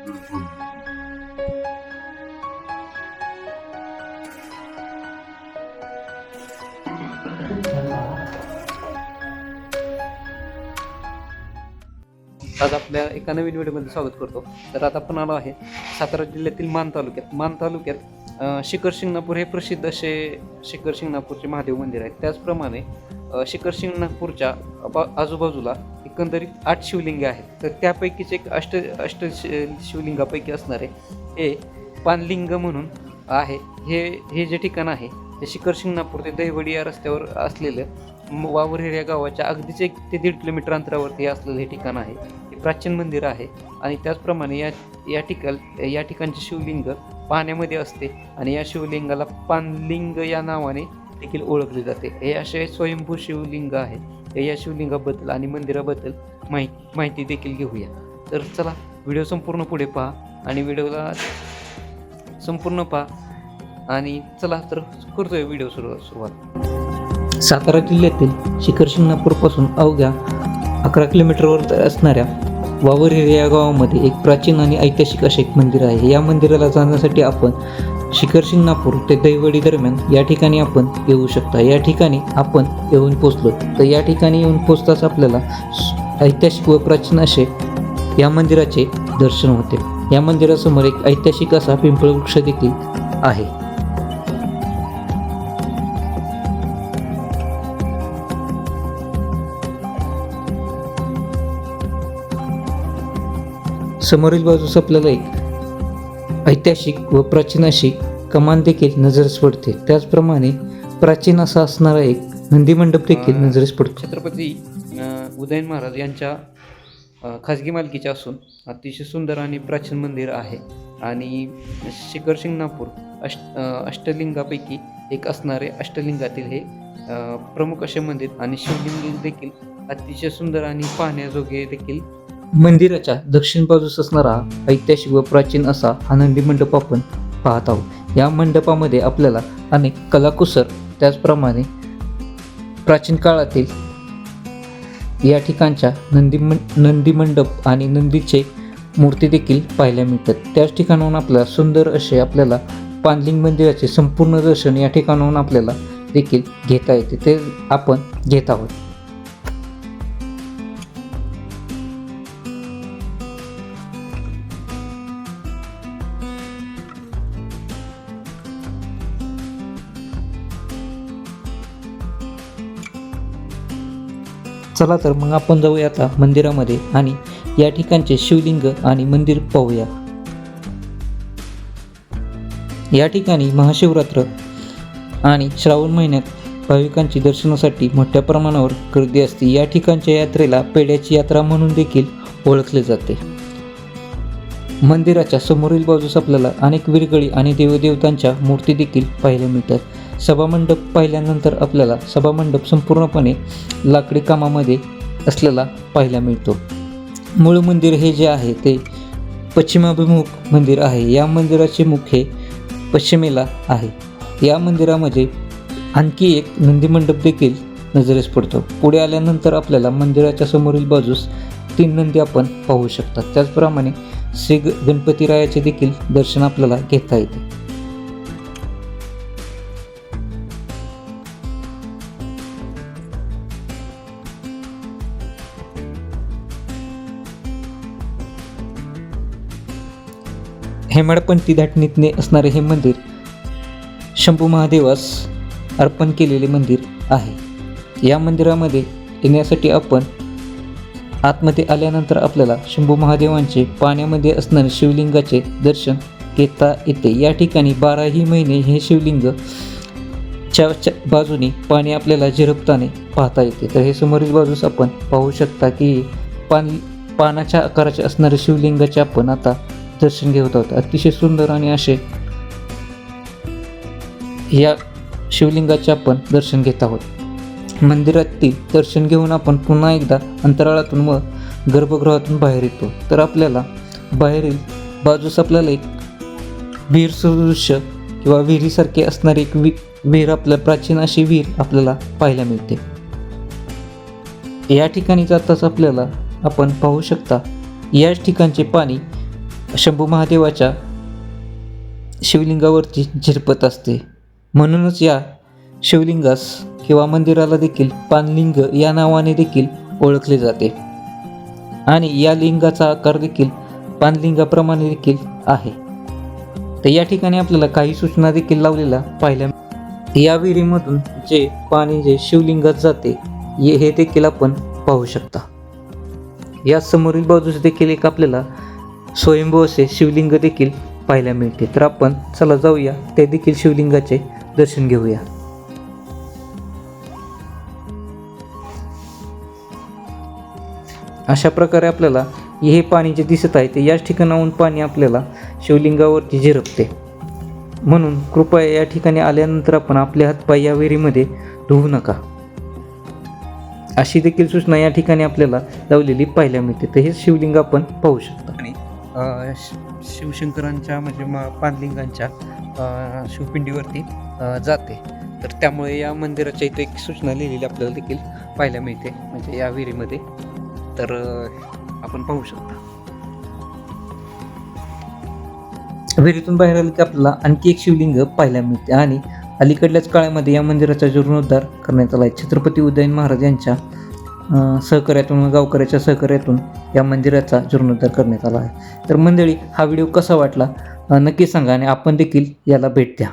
आज आपल्या एका नवीन व्हिडिओमध्ये स्वागत करतो. तर आता आपण आलो आहे सातारा जिल्ह्यातील मान तालुक्यात. मान तालुक्यात शिखर शिंगणापूर हे प्रसिद्ध असे शिखर शिंगणापूरचे महादेव मंदिर आहे. त्याचप्रमाणे शिखर शिंगणापूरच्या बा- आजूबाजूला एकंदरीत आठ शिवलिंगे आहेत. तर त्यापैकीच एक अष्ट अष्ट शि- शिवलिंगापैकी असणारे हे पानलिंग म्हणून आहे. हे हे जे ठिकाण आहे ते शिखर शिंगणापूर ते दहिवडी या रस्त्यावर असलेलं म- वावरेर या गावाच्या अगदीच एक ते दीड किलोमीटर अंतरावरती असलेलं हे ठिकाण आहे. हे प्राचीन मंदिर आहे आणि त्याचप्रमाणे या या ठिकाण या ठिकाणचे शिवलिंग पाण्यामध्ये असते आणि या शिवलिंगाला पानलिंग या नावाने देखील ओळखले जाते. हे असे स्वयंभू शिवलिंग आहे हे या शिवलिंगाबद्दल आणि मंदिराबद्दल माहिती माहिती देखील घेऊया. तर चला व्हिडिओ संपूर्ण पुढे पहा आणि व्हिडिओला संपूर्ण पहा आणि चला तर करतोय व्हिडिओ सुरू सुरुवात. सातारा जिल्ह्यातील शिखर शिंगणापूरपासून अवघ्या अकरा किलोमीटरवर असणाऱ्या वावरेर या गावामध्ये एक प्राचीन आणि ऐतिहासिक असे एक मंदिर आहे. या मंदिराला जाण्यासाठी आपण शिखर शिंगणापूर ते दैवडी दरम्यान या ठिकाणी आपण येऊ शकता. या ठिकाणी आपण येऊन पोचलो. तर या ठिकाणी येऊन पोचताच आपल्याला ऐतिहासिक व प्राचीन असे या मंदिराचे दर्शन होते. या मंदिरासमोर एक ऐतिहासिक असा पिंपळ वृक्ष देखील आहे. समोरील बाजूस आपल्याला एक ऐतिहासिक व प्राचीन अशी कमान देखील नजरेस पडते. त्याचप्रमाणे प्राचीन असा असणारा एक नंदी मंडप देखील नजरेस पडतो. छत्रपती उदयन महाराज यांच्या खाजगी मालकीचे असून अतिशय सुंदर आणि प्राचीन मंदिर आहे. आणि शिखर शिंगणापूर अष्ट अष्टलिंगापैकी एक असणारे अष्टलिंगातील हे प्रमुख असे मंदिर आणि शिवलिंग देखील अतिशय सुंदर आणि पाहण्याजोगे देखील मंदिराच्या दक्षिण बाजूस असणारा ऐतिहासिक व प्राचीन असा आनंदी मंडप आपण पाहत आहोत. या मंडपामध्ये आपल्याला अनेक कलाकुसर त्याचप्रमाणे प्राचीन काळातील या ठिकाणच्या नंदी मं नंदी मंडप आणि नंदीचे मूर्ती देखील पाहायला मिळतात. त्याच ठिकाणाहून आपल्याला सुंदर असे आपल्याला पानलिंग मंदिराचे संपूर्ण दर्शन या ठिकाणाहून आपल्याला देखील घेता येते. ते आपण घेत आहोत. चला तर मग आपण जाऊया आता मंदिरामध्ये आणि या ठिकाणचे शिवलिंग आणि मंदिर पाहूया. या ठिकाणी महाशिवरात्र आणि श्रावण महिन्यात भाविकांची दर्शनासाठी मोठ्या प्रमाणावर गर्दी असते. या ठिकाणच्या यात्रेला पेड्याची यात्रा म्हणून देखील ओळखले जाते. मंदिराच्या समोरील बाजूस आपल्याला अनेक विरगळी आणि देवदेवतांच्या मूर्ती देखील पाहायला मिळतात. सभामंडप पाहिल्यानंतर आपल्याला सभामंडप संपूर्णपणे लाकडी कामामध्ये असलेला पाहायला मिळतो. मूळ मंदिर हे जे आहे ते पश्चिमाभिमुख मंदिर आहे. या मंदिराचे मुख हे पश्चिमेला आहे. या मंदिरामध्ये आणखी एक नंदी मंडप देखील नजरेस पडतो. पुढे आल्यानंतर आपल्याला मंदिराच्या समोरील बाजूस तीन नंदी आपण पाहू शकतात त्याचप्रमाणे श्री ग- गणपतीरायाचे देखील दर्शन आपल्याला घेता येते. हेमाडपंथी धाटणीतने असणारे हे मंदिर शंभू महादेवास अर्पण केलेले मंदिर आहे. या मंदिरामध्ये येण्यासाठी आपण आतमध्ये आल्यानंतर आपल्याला शंभू महादेवांचे पाण्यामध्ये असणारे शिवलिंगाचे दर्शन घेता येते. या ठिकाणी बाराही महिने हे शिवलिंग च्या च्या बाजूने पाणी आपल्याला झिरपताने पाहता येते. तर हे समोरील बाजूस आपण पाहू शकता की पान पानाच्या आकाराचे असणारे शिवलिंगाचे आपण आता दर्शन घेत आहोत. अतिशय सुंदर आणि असे या शिवलिंगाचे आपण दर्शन घेत आहोत. मंदिरातील दर्शन घेऊन आपण पुन्हा एकदा अंतराळातून व गर्भगृहातून बाहेर येतो. तर आपल्याला बाहेरील बाजूस आपल्याला एक विहीर सदृश्य किंवा विहिरीसारखे असणारी एक वि विहीर आपल्या प्राचीन अशी विहीर आपल्याला पाहायला मिळते. या ठिकाणी जाताच आपल्याला आपण पाहू शकता याच ठिकाणचे पाणी शंभू महादेवाच्या शिवलिंगावरती झिरपत असते. म्हणूनच या शिवलिंगास किंवा मंदिराला देखील पानलिंग या नावाने देखील ओळखले जाते. आणि या लिंगाचा आकार देखील पानलिंगाप्रमाणे देखील आहे. तर या ठिकाणी आपल्याला काही सूचना देखील लावलेल्या पाहिल्या. या विहिरीमधून जे पाणी जे शिवलिंगात जाते हे हे देखील आपण पाहू शकता. या समोरील बाजूस देखील एक आपल्याला स्वयंभू असे शिवलिंग देखील पाहायला मिळते. तर आपण चला जाऊया ते देखील शिवलिंगाचे दर्शन घेऊया. अशा प्रकारे आपल्याला हे पाणी जे दिसत आहे ते याच ठिकाणाहून पाणी आपल्याला शिवलिंगावरती झिरपते. म्हणून कृपया या ठिकाणी आल्यानंतर आपण आपले हातपाय या विहिरीमध्ये धुवू नका. अशी देखील सूचना या ठिकाणी आपल्याला लावलेली पाहायला मिळते. तर हे शिवलिंग आपण पाहू शकता. आणि शिवशंकरांच्या म्हणजे मा पानलिंगांच्या शिवपिंडीवरती जाते. तर त्यामुळे या मंदिराच्या इथे एक सूचना लिहिलेली आपल्याला देखील पाहायला मिळते. म्हणजे या विहिरीमध्ये. तर आपण पाहू शकता. विहिरीतून बाहेर आलं की आपल्याला आणखी एक शिवलिंग पाहायला मिळते. आणि अलीकडल्याच काळामध्ये या मंदिराचा जीर्णोद्धार करण्यात आला आहे. छत्रपती उदयन महाराज यांच्या सहकार्यातून गावकऱ्याच्या सहकार्यातून या मंदिराचा जीर्णोद्धार करण्यात आला आहे. तर मंडळी हा व्हिडिओ कसा वाटला? नक्की सांगा आणि आपण देखील याला भेट द्या.